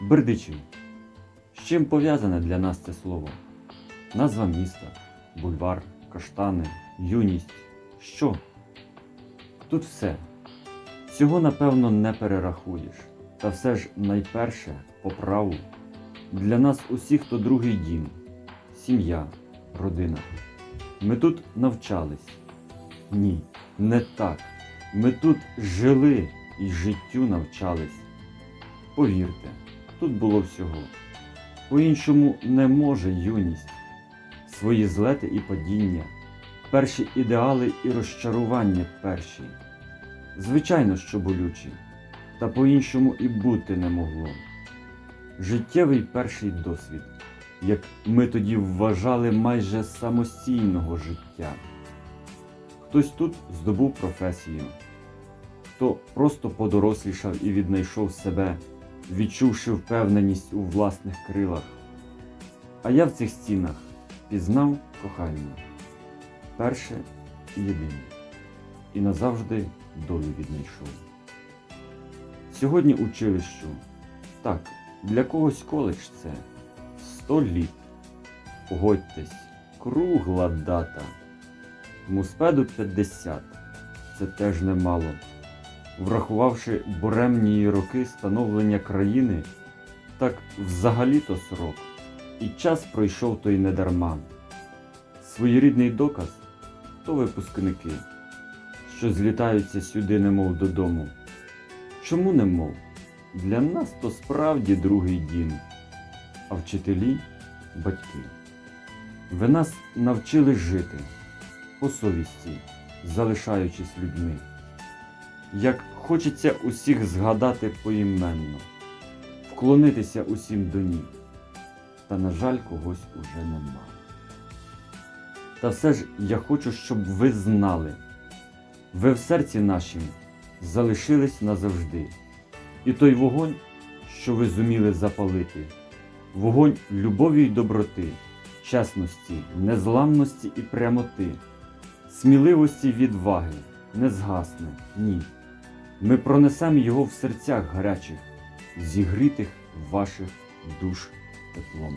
Бердичів. З чим пов'язане для нас це слово? Назва міста, бульвар, каштани, юність. Що? Тут все. Всього, напевно, не перерахуєш. Та все ж найперше, по праву, для нас усіх то другий дім, сім'я, родина. Ми тут навчались. Ні, не так. Ми тут жили і життю навчались. Повірте, тут було всього. По-іншому не може юність, свої злети і падіння, перші ідеали і розчарування перші. Звичайно, що болючі, та по-іншому і бути не могло. Життєвий перший досвід, як ми тоді вважали майже самостійного життя. Хтось тут здобув професію, хто просто подорослішав і віднайшов себе, відчувши впевненість у власних крилах. А я в цих стінах пізнав кохання, перше і єдине, і назавжди долю віднайшов. Сьогодні училищу, так, для когось коледж це сто літ. Погодьтесь, кругла дата. Муспеду 50 це теж немало. Врахувавши буремні роки становлення країни, так взагалі-то срок. І час пройшов той недарма. Своєрідний доказ то випускники, що злітаються сюди, немов додому. Чому немов? Для нас то справді другий дім, а вчителі батьки. Ви нас навчили жити по совісті, залишаючись людьми. Як хочеться усіх згадати поіменно, вклонитися усім до ніг, та, на жаль, когось уже нема. Та все ж я хочу, щоб ви знали, ви в серці нашім залишились назавжди. І той вогонь, що ви зуміли запалити, вогонь любові й доброти, чесності, незламності і прямоти, сміливості відваги не згасне, ні. Ми пронесемо його в серцях гарячих, зігрітих ваших душ теплом.